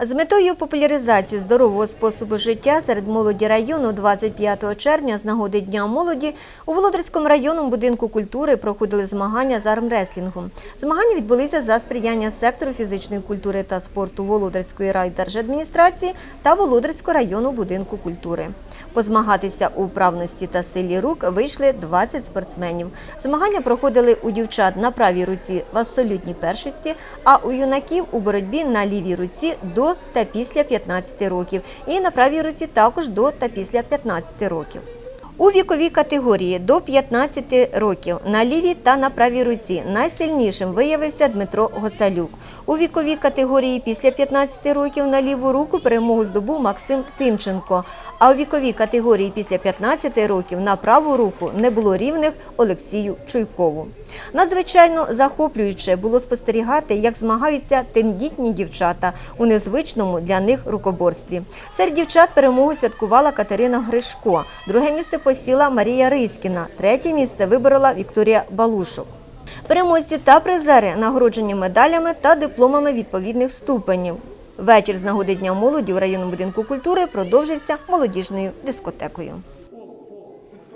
З метою популяризації здорового способу життя серед молоді району 25 червня з нагоди Дня молоді у Володарському районному будинку культури проходили змагання з армреслінгу. Змагання відбулися за сприяння сектору фізичної культури та спорту Володарської райдержадміністрації та Володарського району будинку культури. Позмагатися у вправності та силі рук вийшли 20 спортсменів. Змагання проходили у дівчат на правій руці в абсолютній першості, а у юнаків у боротьбі на лівій руці до та після 15 років, і на правій руці також до та після 15 років. У віковій категорії до 15 років на лівій та на правій руці найсильнішим виявився Дмитро Гоцалюк. У віковій категорії після 15 років на ліву руку перемогу здобув Максим Тимченко. А у віковій категорії після 15 років на праву руку не було рівних Олексію Чуйкову. Надзвичайно захоплююче було спостерігати, як змагаються тендітні дівчата у незвичному для них рукоборстві. Серед дівчат перемогу святкувала Катерина Гришко. Друге місце посіла Марія Риськіна. Третє місце виборола Вікторія Балушок. Переможці та призери нагороджені медалями та дипломами відповідних ступенів. Вечір з нагоди Дня молоді у районному будинку культури продовжився молодіжною дискотекою.